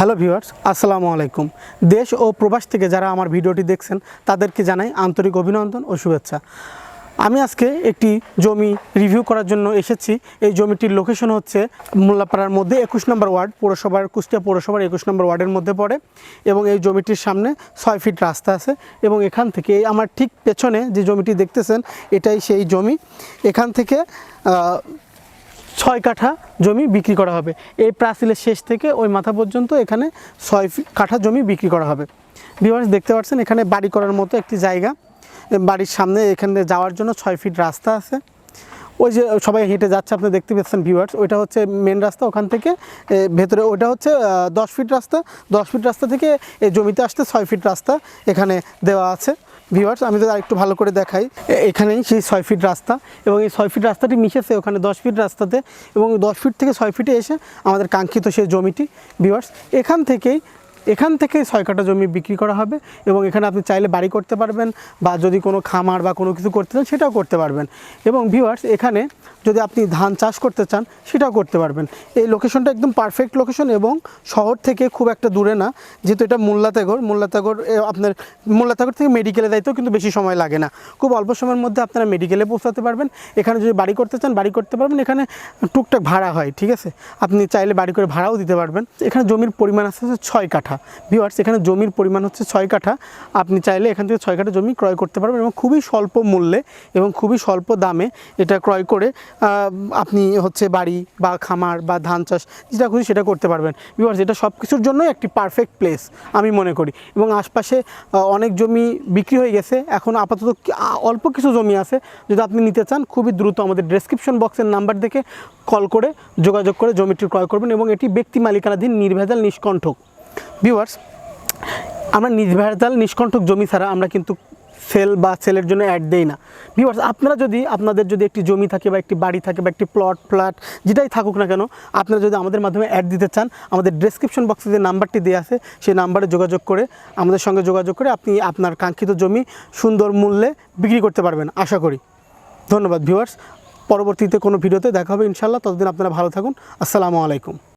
Hello viewers, আসসালামু আলাইকুম। দেশ ও প্রবাস থেকে যারা আমার ভিডিওটি দেখছেন, তাদেরকে জানাই আন্তরিক অভিনন্দন ও শুভেচ্ছা। আমি আজকে একটি জমি রিভিউ করার জন্য এসেছি। এই জমিটির লোকেশন হচ্ছে মোল্লাপাড়ার মধ্যে একুশ নম্বর ওয়ার্ড, পৌরসভার কুষ্টিয়া পৌরসভার একুশ নম্বর ওয়ার্ডের মধ্যে পড়ে এবং এই জমিটির সামনে ছয় ফিট রাস্তা আছে এবং এখান থেকে আমার ঠিক পেছনে যে জমিটি দেখতেছেন, এটাই সেই জমি। এখান থেকে ছয় কাঠা জমি বিক্রি করা হবে। এই প্রাচীলের শেষ থেকে ওই মাথা পর্যন্ত এখানে ছয় কাঠা জমি বিক্রি করা হবে। ভিউয়ার্স দেখতে পাচ্ছেন, এখানে বাড়ি করার মতো একটি জায়গা। বাড়ির সামনে এখানে যাওয়ার জন্য ছয় ফিট রাস্তা আছে। ওই যে সবাই হেঁটে যাচ্ছে, আপনি দেখতে পাচ্ছেন ভিউয়ার্স ওইটা হচ্ছে মেন রাস্তা ওখান থেকে। ভেতরে ওইটা হচ্ছে দশ ফিট রাস্তা। দশ ফিট রাস্তা থেকে এই জমিতে আসতে ছয় ফিট রাস্তা এখানে দেওয়া আছে। ভিউয়ার্স আমি তো আরেকটু ভালো করে দেখাই এখানেই সেই ছয় ফিট রাস্তা এবং এই ছয় ফিট রাস্তাটি মিশেছে ওখানে দশ ফিট রাস্তাতে এবং দশ ফিট থেকে ছয় ফিটে এসে আমাদের কাঙ্ক্ষিত সেই জমিটি। ভিউয়ার্স এখান থেকেই এখান থেকে ছয় কাটা জমি বিক্রি করা হবে এবং এখানে আপনি চাইলে বাড়ি করতে পারবেন বা যদি কোনো খামার বা কোনো কিছু করতে চান, সেটাও করতে পারবেন। এবং ভিউয়ার্স এখানে যদি আপনি ধান চাষ করতে চান, সেটাও করতে পারবেন। এই লোকেশনটা একদম পারফেক্ট লোকেশন এবং শহর থেকে খুব একটা দূরে না। যেহেতু এটা মোল্লাতেগর মোল্লাতেগর আপনার মোল্লাতেগর থেকে মেডিকেলে দায়িত্ব কিন্তু বেশি সময় লাগে না। খুব অল্প সময়ের মধ্যে আপনারা মেডিকেলে পৌঁছাতে পারবেন। এখানে যদি বাড়ি করতে চান, বাড়ি করতে পারবেন। এখানে টুকটাক ভাড়া হয়, ঠিক আছে? আপনি চাইলে বাড়ি করে ভাড়াও দিতে পারবেন। এখানে জমির পরিমাণ আছে ছয় কাঠা। ভিওয়ার্স এখানে জমির পরিমাণ হচ্ছে ছয় কাঠা। আপনি চাইলে এখান থেকে ছয় কাঠা জমি ক্রয় করতে পারবেন এবং খুবই স্বল্প মূল্যে এবং খুবই স্বল্প দামে এটা ক্রয় করে আপনি হচ্ছে বাড়ি বা খামার বা ধান চাষ যেটা খুশি সেটা করতে পারবেন। ভিওয়ার্স এটা সব কিছুর জন্যই একটি পারফেক্ট প্লেস আমি মনে করি। এবং আশপাশে অনেক জমি বিক্রি হয়ে গেছে। এখন আপাতত অল্প কিছু জমি আছে। যদি আপনি নিতে চান, খুবই দ্রুত আমাদের ডেসক্রিপশন বক্সের নাম্বার দেখে কল করে যোগাযোগ করে জমিটি ক্রয় করবেন এবং এটি ব্যক্তি মালিকানাধীন নির্ভেজাল নিষ্কণ্ঠক। ভিউয়ার্স আমরা নির্ভেজাল নিষ্কণ্ঠক জমি ছাড়া আমরা কিন্তু সেল বা সেলের জন্য অ্যাড দেই না। ভিউয়ার্স আপনারা যদি, আপনাদের যদি একটি জমি থাকে বা একটি বাড়ি থাকে বা একটি প্লট ফ্ল্যাট যেটাই থাকুক না কেন, আপনারা যদি আমাদের মাধ্যমে অ্যাড দিতে চান, আমাদের ডেসক্রিপশন বক্সে যে নাম্বারটি দেওয়া আছে, সেই নাম্বারে যোগাযোগ করে, আমাদের সঙ্গে যোগাযোগ করে আপনি আপনার কাঙ্ক্ষিত জমি সুন্দর মূল্যে বিক্রি করতে পারবেন, আশা করি। ধন্যবাদ ভিউয়ার্স পরবর্তীতে কোনো ভিডিওতে দেখা হবে ইনশাল্লাহ ততদিন আপনারা ভালো থাকুন। আসসালামু আলাইকুম।